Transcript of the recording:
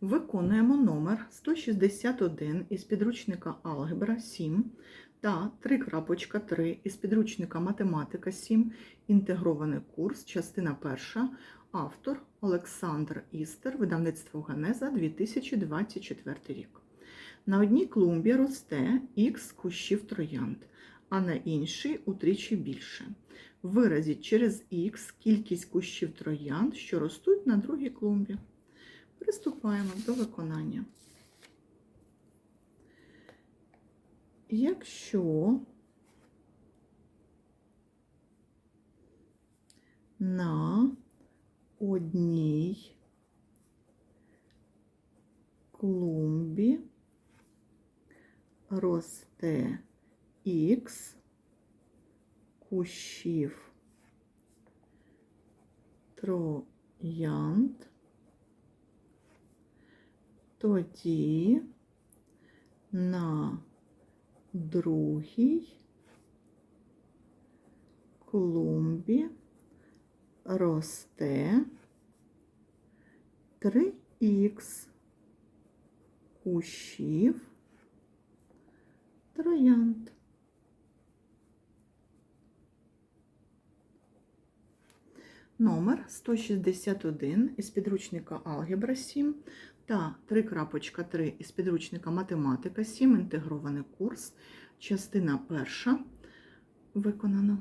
Виконуємо номер 161 із підручника Алгебра 7 та 3.3 із підручника Математика 7, інтегрований курс, частина 1, автор Олександр Істер, видавництво Генеза 2024 рік. На одній клумбі росте х кущів троянд, а на іншій утричі більше. Виразіть через х кількість кущів троянд, що ростуть на другій клумбі. Приступаємо до виконання. Якщо на одній клумбі росте х кущів троянд, тоді на другій клумбі росте 3х кущів троянд. Номер 161 із підручника Алгебра 7 та 3.3 із підручника Математика 7, інтегрований курс, частина перша. Виконано.